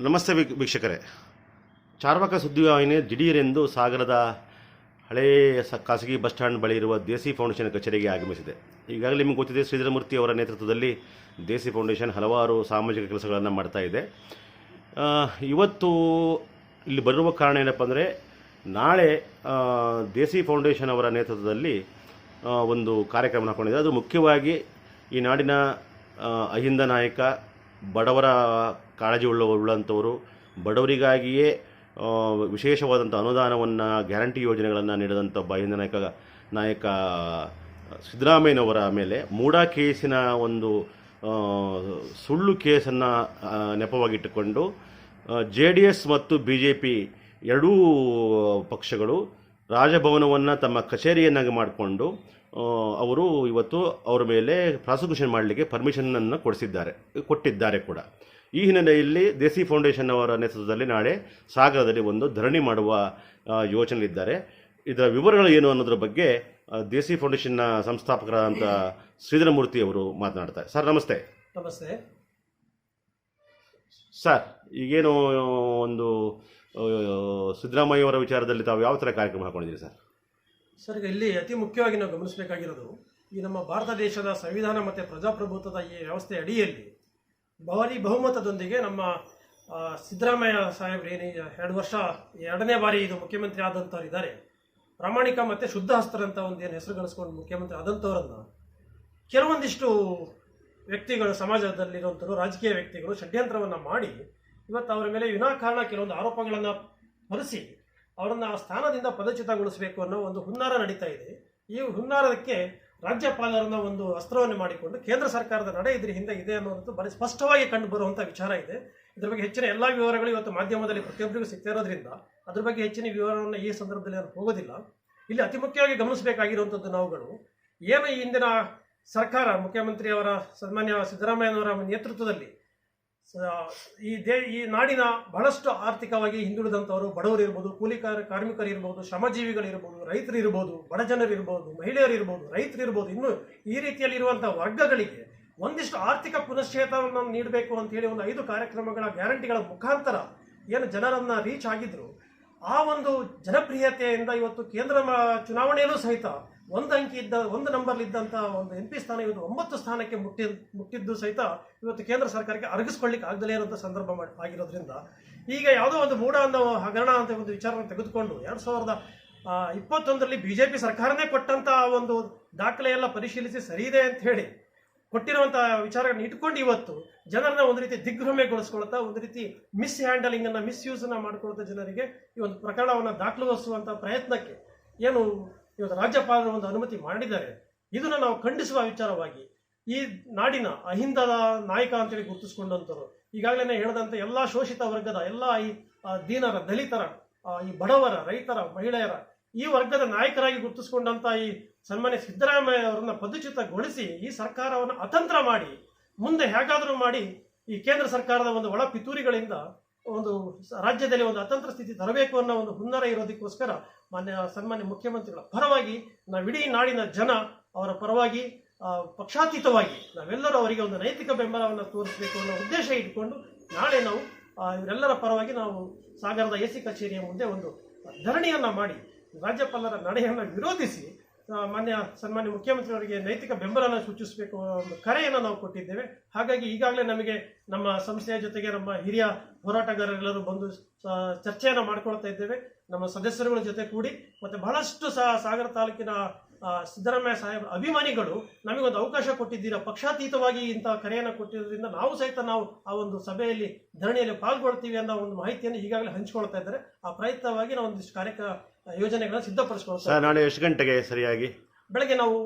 ನಮಸ್ತೆ ವೀಕ್- ವೀಕ್ಷಕರೇ. ಚಾರ್ವಾಕ ಸುದ್ದಿವಾಹಿನಿ ದಿಢೀರೆಂದು ಸಾಗರದ ಹಳೆಯ ಸ ಖಾಸಗಿ ಬಸ್ ಸ್ಟ್ಯಾಂಡ್ ಬಳಿ ಇರುವ ದೇಸಿ ಫೌಂಡೇಶನ್ ಕಚೇರಿಗೆ ಆಗಮಿಸಿದೆ. ಈಗಾಗಲೇ ನಿಮಗೆ ಗೊತ್ತಿದೆ, ಶ್ರೀಧರಮೂರ್ತಿ ಅವರ ನೇತೃತ್ವದಲ್ಲಿ ದೇಸಿ ಫೌಂಡೇಶನ್ ಹಲವಾರು ಸಾಮಾಜಿಕ ಕೆಲಸಗಳನ್ನು ಮಾಡ್ತಾ ಇದೆ. ಇವತ್ತು ಇಲ್ಲಿ ಬರುವ ಕಾರಣ ಏನಪ್ಪ ಅಂದರೆ, ನಾಳೆ ದೇಸಿ ಫೌಂಡೇಶನ್ ಅವರ ನೇತೃತ್ವದಲ್ಲಿ ಒಂದು ಕಾರ್ಯಕ್ರಮ ಹಾಕೊಂಡಿದೆ ಅದು ಮುಖ್ಯವಾಗಿ ಈ ನಾಡಿನ ಅಹಿಂದ ನಾಯಕ ಬಡವರ ಕಾಳಜಿ ಉಳ್ಳ ಉಳ್ಳಂಥವರು, ಬಡವರಿಗಾಗಿಯೇ ವಿಶೇಷವಾದಂಥ ಅನುದಾನವನ್ನು, ಗ್ಯಾರಂಟಿ ಯೋಜನೆಗಳನ್ನು ನೀಡಿದಂಥ ಒಬ್ಬ ಅಹಿಂದ ನಾಯಕ ನಾಯಕ, ಸಿದ್ದರಾಮಯ್ಯನವರ ಮೇಲೆ ಮೂಡಾ ಕೇಸಿನ ಒಂದು ಸುಳ್ಳು ಕೇಸನ್ನು ನೆಪವಾಗಿಟ್ಟುಕೊಂಡು ಜೆ ಡಿ ಎಸ್ ಮತ್ತು ಬಿ ಜೆ ಪಿ ಎರಡೂ ಪಕ್ಷಗಳು ರಾಜಭವನವನ್ನು ತಮ್ಮ ಕಚೇರಿಯನ್ನಾಗಿ ಮಾಡಿಕೊಂಡು ಅವರು ಇವತ್ತು ಅವರ ಮೇಲೆ ಪ್ರಾಸಿಕ್ಯೂಷನ್ ಮಾಡಲಿಕ್ಕೆ ಪರ್ಮಿಷನನ್ನು ಕೊಡಿಸಿದ್ದಾರೆ ಕೊಟ್ಟಿದ್ದಾರೆ ಕೂಡ. ಈ ಹಿನ್ನೆಲೆಯಲ್ಲಿ ದೇಸಿ ಫೌಂಡೇಶನ್ ಅವರ ನೇತೃತ್ವದಲ್ಲಿ ನಾಳೆ ಸಾಗರದಲ್ಲಿ ಒಂದು ಧರಣಿ ಮಾಡುವ ಯೋಚನೆಯಲ್ಲಿದ್ದಾರೆ. ಇದರ ವಿವರಗಳು ಏನು ಅನ್ನೋದ್ರ ಬಗ್ಗೆ ದೇಸಿ ಫೌಂಡೇಶನ್ನ ಸಂಸ್ಥಾಪಕರಾದಂಥ ಶ್ರೀಧರಮೂರ್ತಿ ಅವರು ಮಾತನಾಡ್ತಾರೆ. ಸರ್ ನಮಸ್ತೆ. ನಮಸ್ತೆ. ಸರ್ ಈಗೇನು ಒಂದು ಆ, ಸಿದ್ದರಾಮಯ್ಯ ಅವರ ವಿಚಾರದಲ್ಲಿ ತಾವು ಯಾವ ಥರ ಕಾರ್ಯಕ್ರಮ ಹಾಕೊಂಡಿದ್ದೀರಿ ಸರ್? ಸರ್ ಈಗ ಇಲ್ಲಿ ಅತಿ ಮುಖ್ಯವಾಗಿ ನಾವು ಗಮನಿಸಬೇಕಾಗಿರೋದು ಈ ನಮ್ಮ ಭಾರತ ದೇಶದ ಸಂವಿಧಾನ ಮತ್ತು ಪ್ರಜಾಪ್ರಭುತ್ವದ ಈ ವ್ಯವಸ್ಥೆ ಅಡಿಯಲ್ಲಿ ಭಾರಿ ಬಹುಮತದೊಂದಿಗೆ ನಮ್ಮ ಸಿದ್ದರಾಮಯ್ಯ ಸಾಹೇಬ್ರು ಏನು ಎರಡು ವರ್ಷ ಎರಡನೇ ಬಾರಿ ಇದು ಮುಖ್ಯಮಂತ್ರಿ ಆದಂಥವ್ರು ಇದ್ದಾರೆ. ಪ್ರಾಮಾಣಿಕ ಮತ್ತು ಶುದ್ಧ ಹಸ್ತರಂತ ಒಂದು ಏನು ಹೆಸರು ಗಳಿಸ್ಕೊಂಡು ಮುಖ್ಯಮಂತ್ರಿ ಆದಂಥವ್ರನ್ನ ಕೆಲವೊಂದಿಷ್ಟು ವ್ಯಕ್ತಿಗಳು ಸಮಾಜದಲ್ಲಿರುವಂಥವ್ರು ರಾಜಕೀಯ ವ್ಯಕ್ತಿಗಳು ಷಡ್ಯಂತ್ರವನ್ನು ಮಾಡಿ ಇವತ್ತು ಅವರ ಮೇಲೆ ವಿನಾಕಾರಣ ಕೆಲವೊಂದು ಆರೋಪಗಳನ್ನು ಹೊರಿಸಿ ಅವರನ್ನು ಆ ಸ್ಥಾನದಿಂದ ಪದಚ್ಯುತಗೊಳಿಸಬೇಕು ಅನ್ನೋ ಒಂದು ಹುನ್ನಾರ ನಡೀತಾ ಇದೆ. ಈ ಹುನ್ನಾರಕ್ಕೆ ರಾಜ್ಯಪಾಲರನ್ನ ಒಂದು ಅಸ್ತ್ರವನ್ನು ಮಾಡಿಕೊಂಡು ಕೇಂದ್ರ ಸರ್ಕಾರದ ನಡೆ ಇದ್ರ ಹಿಂದೆ ಇದೆ ಅನ್ನೋದು ಬರೀ ಸ್ಪಷ್ಟವಾಗಿ ಕಂಡು ಬರುವಂಥ ವಿಚಾರ ಇದೆ. ಇದ್ರ ಬಗ್ಗೆ ಹೆಚ್ಚಿನ ಎಲ್ಲ ವಿವರಗಳು ಇವತ್ತು ಮಾಧ್ಯಮದಲ್ಲಿ ಪ್ರತಿಯೊಬ್ಬರಿಗೂ ಸಿಗ್ತಾ ಇರೋದ್ರಿಂದ ಅದ್ರ ಬಗ್ಗೆ ಹೆಚ್ಚಿನ ವಿವರವನ್ನು ಈ ಸಂದರ್ಭದಲ್ಲಿ ನಾನು ಹೋಗೋದಿಲ್ಲ. ಇಲ್ಲಿ ಅತಿ ಮುಖ್ಯವಾಗಿ ಗಮನಿಸಬೇಕಾಗಿರುವಂಥದ್ದು ನಾವುಗಳು. ಏನು ಈ ಹಿಂದಿನ ಸರ್ಕಾರ ಮುಖ್ಯಮಂತ್ರಿಯವರ ಸನ್ಮಾನ್ಯ ಸಿದ್ದರಾಮಯ್ಯನವರ ನೇತೃತ್ವದಲ್ಲಿ ಈ ದೇ, ಈ ನಾಡಿನ ಬಹಳಷ್ಟು ಆರ್ಥಿಕವಾಗಿ ಹಿಂದುಳಿದಂಥವರು ಬಡವರು ಇರ್ಬೋದು, ಕೂಲಿ ಕಾರ- ಕಾರ್ಮಿಕರು ಇರ್ಬೋದು ಶ್ರಮಜೀವಿಗಳಿರ್ಬೋದು ರೈತರು ಇರ್ಬೋದು, ಬಡ ಜನರು ಇರ್ಬೋದು, ಮಹಿಳೆಯರು ಇರ್ಬೋದು, ರೈತರು ಇರ್ಬೋದು, ಇನ್ನು ಈ ರೀತಿಯಲ್ಲಿ ಇರುವಂಥ ವರ್ಗಗಳಿಗೆ ಒಂದಿಷ್ಟು ಆರ್ಥಿಕ ಪುನಶ್ಚೇತನವನ್ನು ನೀಡಬೇಕು ಅಂತ ಹೇಳಿ ಒಂದು ಐದು ಕಾರ್ಯಕ್ರಮಗಳ ಗ್ಯಾರಂಟಿಗಳ ಮುಖಾಂತರ ಏನು ಜನರನ್ನು ರೀಚ್ ಆಗಿದ್ರು, ಆ ಒಂದು ಜನಪ್ರಿಯತೆಯಿಂದ ಇವತ್ತು ಕೇಂದ್ರ ಚುನಾವಣೆಯಲ್ಲೂ ಸಹಿತ ಒಂದು ಅಂಕಿ ಇದ್ದ, ಒಂದು ನಂಬರ್ ಇದ್ದಂಥ ಒಂದು ಎಂ ಪಿ ಸ್ಥಾನ ಇವತ್ತು ಒಂಬತ್ತು ಸ್ಥಾನಕ್ಕೆ ಮುಟ್ಟಿ, ಮುಟ್ಟಿದ್ದು ಸಹಿತ ಇವತ್ತು ಕೇಂದ್ರ ಸರ್ಕಾರಕ್ಕೆ ಅರಗಿಸ್ಕೊಳ್ಳಿಕ್ಕೆ ಆಗದಲೇ ಇರೋಂಥ ಸಂದರ್ಭ ಆಗಿರೋದ್ರಿಂದ ಈಗ ಯಾವುದೋ ಒಂದು ಮೂಢ ಅನ್ನೋ ಹಗರಣ ಅಂತ ಒಂದು ವಿಚಾರವನ್ನು ತೆಗೆದುಕೊಂಡು ಎರಡು ಸಾವಿರದ ಇಪ್ಪತ್ತೊಂದರಲ್ಲಿ ಬಿ ಜೆ ಪಿ ಸರ್ಕಾರನೇ ಕೊಟ್ಟಂತ ಒಂದು ದಾಖಲೆಯೆಲ್ಲ ಪರಿಶೀಲಿಸಿ ಸರಿ ಇದೆ ಅಂತ ಹೇಳಿ ಕೊಟ್ಟಿರುವಂಥ ವಿಚಾರಗಳನ್ನ ಇಟ್ಕೊಂಡು ಇವತ್ತು ಜನರನ್ನ ಒಂದು ರೀತಿ ದಿಗ್ಭ್ರಮೆಗೊಳಿಸ್ಕೊಳ್ತಾ, ಒಂದು ರೀತಿ ಮಿಸ್ ಹ್ಯಾಂಡಲಿಂಗ್ ಅನ್ನ ಮಿಸ್ ಯೂಸ್ ಅನ್ನ ಮಾಡ್ಕೊಳ್ತಾ ಜನರಿಗೆ ಈ ಒಂದು ಪ್ರಕರಣವನ್ನು ದಾಖಲಿಸುವಂಥ ಪ್ರಯತ್ನಕ್ಕೆ ಏನು ಇವತ್ತು ರಾಜ್ಯಪಾಲರ ಒಂದು ಅನುಮತಿ ಮಾಡಿದ್ದಾರೆ. ಇದನ್ನು ನಾವು ಖಂಡಿಸುವ ವಿಚಾರವಾಗಿ ಈ ನಾಡಿನ ಅಹಿಂದದ ನಾಯಕ ಅಂತೇಳಿ ಗುರುತಿಸಿಕೊಂಡಂಥವ್ರು ಈಗಾಗಲೇ ಹೇಳಿದಂತೆ ಎಲ್ಲ ಶೋಷಿತ ವರ್ಗದ ಎಲ್ಲ ಈ ದೀನರ, ದಲಿತರ ಈ ಬಡವರ, ರೈತರ, ಮಹಿಳೆಯರ, ಈ ವರ್ಗದ ನಾಯಕರಾಗಿ ಗುರುತಿಸಿಕೊಂಡಂತ ಈ ಸನ್ಮಾನ್ಯ ಸಿದ್ದರಾಮಯ್ಯ ಅವರನ್ನ ಪದಚ್ಯುತಗೊಳಿಸಿ ಈ ಸರ್ಕಾರವನ್ನು ಅತಂತ್ರ ಮಾಡಿ, ಮುಂದೆ ಹೇಗಾದರೂ ಮಾಡಿ ಈ ಕೇಂದ್ರ ಸರ್ಕಾರದ ಒಂದು ಒಳ ಪಿತೂರಿಗಳಿಂದ ಒಂದು ರಾಜ್ಯದಲ್ಲಿ ಒಂದು ಅತಂತ್ರ ಸ್ಥಿತಿ ತರಬೇಕು ಅನ್ನೋ ಒಂದು ಹುನ್ನರ ಇರೋದಕ್ಕೋಸ್ಕರ ಮಾನ್ಯ ಸನ್ಮಾನ್ಯ ಮುಖ್ಯಮಂತ್ರಿಗಳ ಪರವಾಗಿ ನಾವಿಡೀ ನಾಡಿನ ಜನ ಅವರ ಪರವಾಗಿ ಪಕ್ಷಾತೀತವಾಗಿ ನಾವೆಲ್ಲರೂ ಅವರಿಗೆ ಒಂದು ನೈತಿಕ ಬೆಂಬಲವನ್ನು ತೋರಿಸಬೇಕು ಅನ್ನೋ ಉದ್ದೇಶ ಇಟ್ಕೊಂಡು ನಾಳೆ ನಾವು ಇವರೆಲ್ಲರ ಪರವಾಗಿ ನಾವು ಸಾಗರದ ಎ ಸಿ ಕಚೇರಿಯ ಮುಂದೆ ಒಂದು ಧರಣಿಯನ್ನು ಮಾಡಿ ರಾಜ್ಯಪಾಲರ ನಡೆಯನ್ನು ವಿರೋಧಿಸಿ ಮಾನ್ಯ ಸನ್ಮಾನ್ಯ ಮುಖ್ಯಮಂತ್ರಿಯವರಿಗೆ ನೈತಿಕ ಬೆಂಬಲನ ಸೂಚಿಸಬೇಕು ಒಂದು ಕರೆಯನ್ನು ನಾವು ಕೊಟ್ಟಿದ್ದೇವೆ. ಹಾಗಾಗಿ ಈಗಾಗಲೇ ನಮಗೆ ನಮ್ಮ ಸಂಸ್ಥೆಯ ಜೊತೆಗೆ ನಮ್ಮ ಹಿರಿಯ ಹೋರಾಟಗಾರರೆಲ್ಲರೂ ಬಂದು ಚರ್ಚೆಯನ್ನು ಮಾಡ್ಕೊಳ್ತಾ ಇದ್ದೇವೆ. ನಮ್ಮ ಸದಸ್ಯರುಗಳ ಜೊತೆ ಕೂಡಿ ಮತ್ತೆ ಬಹಳಷ್ಟು ಸಹ ಸಾಗರ ತಾಲೂಕಿನ ಸಿದ್ದರಾಮಯ್ಯ ಸಾಹೇಬ್ ಅಭಿಮಾನಿಗಳು ನಮಗೊಂದು ಅವಕಾಶ ಕೊಟ್ಟಿದ್ದೀರಾ? ಪಕ್ಷಾತೀತವಾಗಿ ಇಂತಹ ಕರೆಯನ್ನು ಕೊಟ್ಟಿರೋದ್ರಿಂದ ನಾವು ಸಹಿತ ನಾವು ಆ ಒಂದು ಸಭೆಯಲ್ಲಿ ಧರಣಿಯಲ್ಲಿ ಪಾಲ್ಗೊಳ್ತೀವಿ ಅನ್ನೋ ಒಂದು ಮಾಹಿತಿಯನ್ನು ಈಗಾಗಲೇ ಹಂಚಿಕೊಳ್ತಾ ಇದ್ದಾರೆ. ಆ ಪ್ರಯತ್ನವಾಗಿ ನಾವು ಒಂದಿಷ್ಟು ಕಾರ್ಯಕ ಯೋಜನೆಗಳನ್ನು ಸಿದ್ಧಪಡಿಸ್ಕೊಳ್ತಾ ಸರ್ ನಾಳೆ ಎಷ್ಟು ಗಂಟೆಗೆ ಸರಿಯಾಗಿ? ಬೆಳಗ್ಗೆ ನಾವು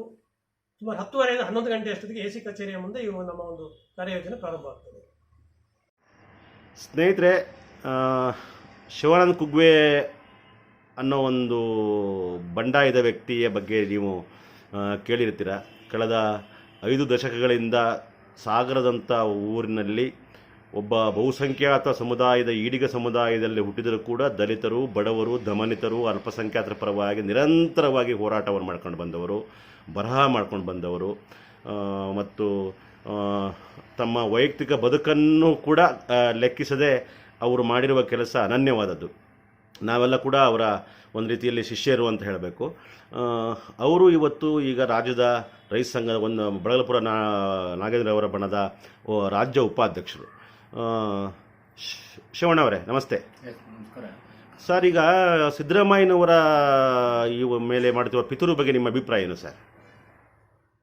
ಸುಮಾರು ಹತ್ತುವರೆಯಿಂದ ಹನ್ನೊಂದು ಗಂಟೆ ಅಷ್ಟೊತ್ತಿಗೆ ಎ ಸಿ ಕಚೇರಿಯ ಮುಂದೆ ಇವು ನಮ್ಮ ಒಂದು ಕಾರ್ಯಯೋಜನೆ ಪ್ರಾರಂಭ ಆಗ್ತದೆ. ಸ್ನೇಹಿತರೆ ಶಿವಾನಂದ್ ಕುಗ್ವೆ ಅನ್ನೋ ಒಂದು ಬಂಡಾಯದ ವ್ಯಕ್ತಿಯ ಬಗ್ಗೆ ನೀವು ಕೇಳಿರ್ತೀರ. ಕಳೆದ ಐದು ದಶಕಗಳಿಂದ ಸಾಗರದಂಥ ಊರಿನಲ್ಲಿ ಒಬ್ಬ ಬಹುಸಂಖ್ಯಾತ ಸಮುದಾಯದ ಈಡಿಗ ಸಮುದಾಯದಲ್ಲಿ ಹುಟ್ಟಿದರೂ ಕೂಡ ದಲಿತರು, ಬಡವರು, ದಮನಿತರು, ಅಲ್ಪಸಂಖ್ಯಾತರ ಪರವಾಗಿ ನಿರಂತರವಾಗಿ ಹೋರಾಟವನ್ನು ಮಾಡ್ಕೊಂಡು ಬಂದವರು, ಬರಹ ಮಾಡ್ಕೊಂಡು ಬಂದವರು. ಮತ್ತು ತಮ್ಮ ವೈಯಕ್ತಿಕ ಬದುಕನ್ನು ಕೂಡ ಲೆಕ್ಕಿಸದೆ ಅವರು ಮಾಡಿರುವ ಕೆಲಸ ಅನನ್ಯವಾದದ್ದು. ನಾವೆಲ್ಲ ಕೂಡ ಅವರ ಒಂದು ರೀತಿಯಲ್ಲಿ ಶಿಷ್ಯರು ಅಂತ ಹೇಳಬೇಕು. ಅವರು ಇವತ್ತು ಈಗ ರಾಜ್ಯದ ರೈತ ಸಂಘದ ಒಂದು ಬಳಗಲಪುರ ನಾ ನಾಗೇಂದ್ರ ಅವರ ಬಣದ ರಾಜ್ಯ ಉಪಾಧ್ಯಕ್ಷರು. ಆ, ಶ್- ಶಿವಣ್ಣ ಅವರೇ ನಮಸ್ತೆ. ಸರ್ ಈಗ ಸಿದ್ದರಾಮಯ್ಯನವರ ಈ ಮೇಲೆ ಮಾಡುತ್ತಿರುವ ಪಿತೃ ಬಗ್ಗೆ ನಿಮ್ಮ ಅಭಿಪ್ರಾಯ ಏನು ಸರ್?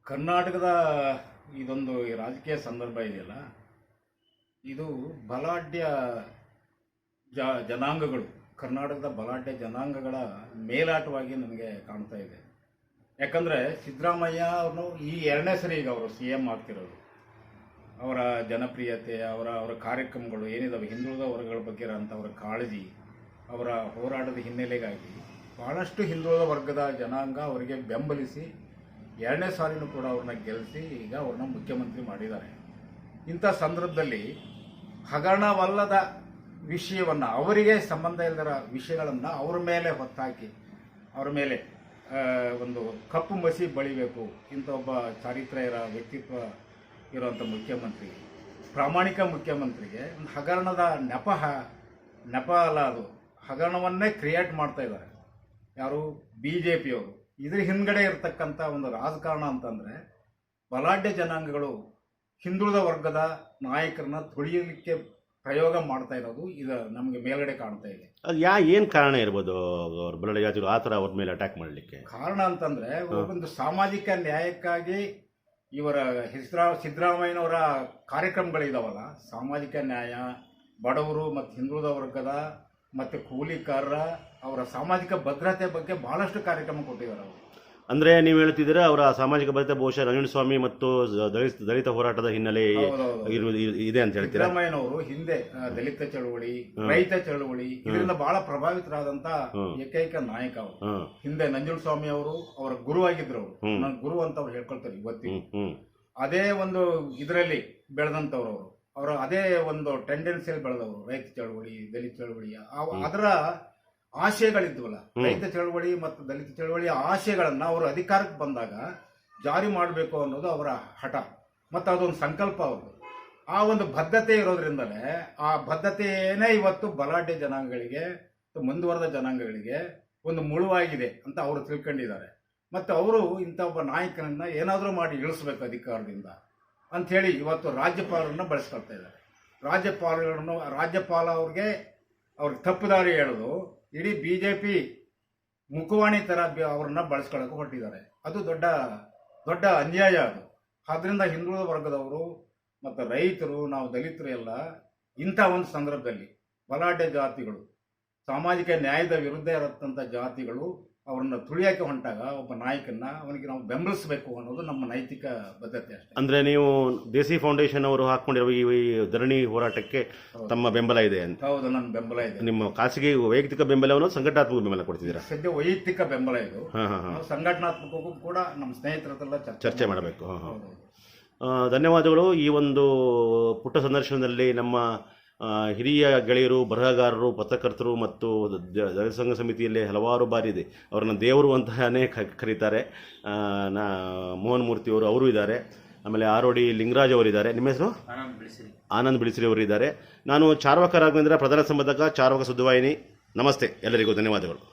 ಕರ್ನಾಟಕದ ಇದೊಂದು ಈ ರಾಜಕೀಯ ಸಂದರ್ಭ ಇದೆಯಲ್ಲ ಇದು ಬಲಾಢ್ಯ ಜ ಜನಾಂಗಗಳು ಕರ್ನಾಟಕದ ಬಲಾಢ್ಯ ಜನಾಂಗಗಳ ಮೇಲಾಟವಾಗಿ ನನಗೆ ಕಾಣ್ತಾ ಇದೆ. ಯಾಕಂದರೆ ಸಿದ್ದರಾಮಯ್ಯ ಅವರು ಈ ಎರಡನೇ ಸರಿ ಈಗ ಅವರು ಸಿ ಎಂ ಆಗ್ತಿರೋದು. ಅವರ ಜನಪ್ರಿಯತೆ, ಅವರ ಅವರ ಕಾರ್ಯಕ್ರಮಗಳು ಏನಿದಾವೆ, ಹಿಂದುಳಿದ ವರ್ಗಗಳ ಬಗ್ಗೆ ಅವರ ಕಾಳಜಿ, ಅವರ ಹೋರಾಟದ ಹಿನ್ನೆಲೆಗಾಗಿ ಬಹಳಷ್ಟು ಹಿಂದುಳಿದ ವರ್ಗದ ಜನಾಂಗ ಅವರಿಗೆ ಬೆಂಬಲಿಸಿ ಎರಡನೇ ಸಾರಿನೂ ಕೂಡ ಅವ್ರನ್ನ ಗೆಲ್ಲಿಸಿ ಈಗ ಅವ್ರನ್ನ ಮುಖ್ಯಮಂತ್ರಿ ಮಾಡಿದ್ದಾರೆ. ಇಂಥ ಸಂದರ್ಭದಲ್ಲಿ ಹಗರಣವಲ್ಲದ ವಿಷಯವನ್ನು, ಅವರಿಗೆ ಸಂಬಂಧ ಇಲ್ಲದರ ವಿಷಯಗಳನ್ನು ಅವ್ರ ಮೇಲೆ ಹೊತ್ತಾಕಿ, ಅವ್ರ ಮೇಲೆ ಒಂದು ಕಪ್ಪು ಮಸಿ ಬಳಿಬೇಕು, ಇಂಥ ಒಬ್ಬ ಚಾರಿತ್ರ್ಯ ವ್ಯಕ್ತಿತ್ವ ಇರುವಂಥ ಮುಖ್ಯಮಂತ್ರಿ ಪ್ರಾಮಾಣಿಕ ಮುಖ್ಯಮಂತ್ರಿಗೆ ಒಂದು ಹಗರಣದ ನೆಪ ನೆಪ ಅಲ್ಲ ಅದು. ಹಗರಣವನ್ನೇ ಕ್ರಿಯೇಟ್ ಮಾಡ್ತಾ ಇದ್ದಾರೆ. ಯಾರು? ಬಿ ಜೆ ಪಿಯವರು ಇದ್ರ ಹಿಂದ್ಗಡೆ ಇರತಕ್ಕಂಥ ಒಂದು ರಾಜಕಾರಣ ಅಂತಂದರೆ ಬಲಾಢ್ಯ ಜನಾಂಗಗಳು ಹಿಂದುಳಿದ ವರ್ಗದ ನಾಯಕರನ್ನ ತುಳಿಯಲಿಕ್ಕೆ ಪ್ರಯೋಗ ಮಾಡ್ತಾ ಇರೋದು ಇದು ನಮಗೆ ಮೇಲ್ಗಡೆ ಕಾಣ್ತಾ ಇದೆ. ಅದು ಯಾ ಏನು ಕಾರಣ ಇರ್ಬೋದು ಅವ್ರ ಬಲಾಢ್ಯ ಜಾತಿಗಳು ಆ ಥರ ಅವ್ರ ಮೇಲೆ ಅಟ್ಯಾಕ್ ಮಾಡಲಿಕ್ಕೆ? ಕಾರಣ ಅಂತಂದರೆ ಒಂದು ಸಾಮಾಜಿಕ ನ್ಯಾಯಕ್ಕಾಗಿ ಇವರ ಹೆಸರಾ, ಸಿದ್ದರಾಮಯ್ಯನವರ ಕಾರ್ಯಕ್ರಮಗಳಿದಾವಲ್ಲ, ಸಾಮಾಜಿಕ ನ್ಯಾಯ, ಬಡವರು ಮತ್ತು ಹಿಂದುಳಿದ ವರ್ಗದ, ಮತ್ತು ಕೂಲಿಕಾರರ ಅವರ ಸಾಮಾಜಿಕ ಭದ್ರತೆ ಬಗ್ಗೆ ಭಾಳಷ್ಟು ಕಾರ್ಯಕ್ರಮ ಕೊಟ್ಟಿದ್ದಾರೆ ಅವರು. ಅಂದರೆ ನೀವು ಹೇಳ್ತಿದ್ದೀರಾ ಅವರ ಸಾಮಾಜಿಕ ಭದ್ರತೆ ಬಹುಶಃ ನಂಜುಂಡಸ್ವಾಮಿ ಮತ್ತು ದಲಿತ ದಲಿತ ಹೋರಾಟದ ಹಿನ್ನೆಲೆ ಇದೆ ಅಂತ ಹೇಳ್ತೀರಾ? ಸಿದ್ದರಾಮಯ್ಯನವರು ಹಿಂದೆ ದಲಿತ ಚಳವಳಿ ರೈತ ಚಳವಳಿ ಇದರಿಂದ ಬಹಳ ಪ್ರಭಾವಿತರಾದಂತ. ಏಕೈಕ ನಾಯಕ ಅವರು. ಹಿಂದೆ ನಂಜುಂಡಸ್ವಾಮಿ ಅವರು ಅವರ ಗುರುವಾಗಿದ್ರು ಅವರು. ನನ್ನ ಗುರು ಅಂತ ಅವ್ರು ಹೇಳ್ಕೊಳ್ತಾರೆ ಇವತ್ತಿಗೂ. ಹ್ಞೂ ಅದೇ ಒಂದು ಇದರಲ್ಲಿ ಬೆಳೆದಂತವ್ರು ಅವರು. ಅವರ ಅದೇ ಒಂದು ಟೆಂಡೆನ್ಸಿಯಲ್ಲಿ ಬೆಳೆದವರು. ರೈತ ಚಳವಳಿ ದಲಿತ ಚಳವಳಿ ಅದರ ಆಶಯಗಳಿದ್ವಲ್ಲ. ರೈತ ಚಳವಳಿ ಮತ್ತು ದಲಿತ ಚಳವಳಿಯ ಆಶಯಗಳನ್ನ ಅವರು ಅಧಿಕಾರಕ್ಕೆ ಬಂದಾಗ ಜಾರಿ ಮಾಡಬೇಕು ಅನ್ನೋದು ಅವರ ಹಠ. ಮತ್ತು ಅದೊಂದು ಸಂಕಲ್ಪ ಅವರು ಆ ಒಂದು ಬದ್ಧತೆ ಇರೋದ್ರಿಂದಲೇ ಆ ಬದ್ಧತೆಯೇ ಇವತ್ತು ಬಲಾಢ್ಯ ಜನಾಂಗಗಳಿಗೆ ಮುಂದುವರೆದ ಜನಾಂಗಗಳಿಗೆ ಒಂದು ಮುಳುವಾಗಿದೆ ಅಂತ ಅವರು ತಿಳ್ಕೊಂಡಿದ್ದಾರೆ. ಮತ್ತು ಅವರು ಇಂಥ ಒಬ್ಬ ನಾಯಕನನ್ನ ಏನಾದರೂ ಮಾಡಿ ಇಳಿಸ್ಬೇಕು ಅಧಿಕಾರದಿಂದ ಅಂಥೇಳಿ ಇವತ್ತು ರಾಜ್ಯಪಾಲರನ್ನ ಬಳಸ್ಕೊಳ್ತಾ ಇದ್ದಾರೆ. ರಾಜ್ಯಪಾಲರನ್ನು ರಾಜ್ಯಪಾಲ ಅವ್ರಿಗೆ ಅವ್ರಿಗೆ ತಪ್ಪುದಾರಿ ಹೇಳೋದು ಇಡೀ ಬಿ ಜೆ ಪಿ ಮುಖವಾಣಿ ಥರ ಅವ್ರನ್ನ ಬಳಸ್ಕೊಳ್ಳೋಕೆ ಹೊರಟಿದ್ದಾರೆ. ಅದು ದೊಡ್ಡ ದೊಡ್ಡ ಅನ್ಯಾಯ ಅದು. ಆದ್ರಿಂದ ಹಿಂದುಳಿದ ವರ್ಗದವರು ಮತ್ತು ರೈತರು, ನಾವು ದಲಿತರು ಎಲ್ಲ ಇಂಥ ಒಂದು ಸಂದರ್ಭದಲ್ಲಿ ಬಲಾಢ್ಯ ಜಾತಿಗಳು, ಸಾಮಾಜಿಕ ನ್ಯಾಯದ ವಿರುದ್ಧ ಇರತ್ತಂಥ ಜಾತಿಗಳು ಅವರನ್ನ ತುಳಿಯಕ್ಕೆ ಹೊಂಟಾಗ ಒಬ್ಬ ನಾಯಕನ್ನ ಅವನಿಗೆ ನಾವು ಬೆಂಬಲಿಸಬೇಕು ಅನ್ನೋದು ನಮ್ಮ ನೈತಿಕ ಬದ್ಧತೆ ಅಷ್ಟೇ. ಅಂದರೆ ನೀವು ದೇಸಿ ಫೌಂಡೇಶನ್ ಅವರು ಹಾಕ್ಕೊಂಡಿರುವ ಈ ಈ ಧರಣಿ ಹೋರಾಟಕ್ಕೆ ತಮ್ಮ ಬೆಂಬಲ ಇದೆ ಅಂತ. ಹೌದು ನನ್ನ ಬೆಂಬಲ ಇದೆ. ನಿಮ್ಮ ಖಾಸಗಿ ವೈಯಕ್ತಿಕ ಬೆಂಬಲವನ್ನು ಸಂಘಟನಾತ್ಮಕ ಬೆಂಬಲ ಕೊಡ್ತಿದ್ದೀರಾ? ಸದ್ಯ ವೈಯಕ್ತಿಕ ಬೆಂಬಲ ಇದು. ಹಾಂ ಹಾಂ ಹಾಂ. ನಾವು ಸಂಘಟನಾತ್ಮಕಕ್ಕೂ ಕೂಡ ನಮ್ಮ ಸ್ನೇಹಿತರದೆಲ್ಲ ಚರ್ಚೆ ಮಾಡಬೇಕು. ಹಾಂ ಹಾಂ. ಆ, ಧನ್ಯವಾದಗಳು. ಈ ಒಂದು ಪುಟ್ಟ ಸಂದರ್ಶನದಲ್ಲಿ ನಮ್ಮ ಹಿರಿಯ ಗೆಳೆಯರು ಬರಹಗಾರರು ಪತ್ರಕರ್ತರು ಮತ್ತು ಜನಸಂಘ ಸಮಿತಿಯಲ್ಲಿ ಹಲವಾರು ಬಾರಿ ಇದೆ. ಅವರನ್ನು ದೇವರು ಅಂತಲೇ ಕ- ಕರೀತಾರೆ. ನಾ ಮೋಹನ್ ಮೂರ್ತಿಯವರು ಅವರು ಇದ್ದಾರೆ. ಆಮೇಲೆ ಆರೋಡಿ ಲಿಂಗರಾಜ್ ಅವರಿದ್ದಾರೆ ನಿಮ್ಮ ಹೆಸರು? ಆನಂದ್ ಬಿಳಿಸಿರಿ. ಅವರು ಇದ್ದಾರೆ. ನಾನು ಚಾರ್ವಕ ರಾಘವೇಂದ್ರ ಪ್ರಧಾನ ಸಂಪಾದಕ ಚಾರ್ವಕ ಸುದ್ದಿವಾಹಿನಿ. ನಮಸ್ತೆ. ಎಲ್ಲರಿಗೂ ಧನ್ಯವಾದಗಳು.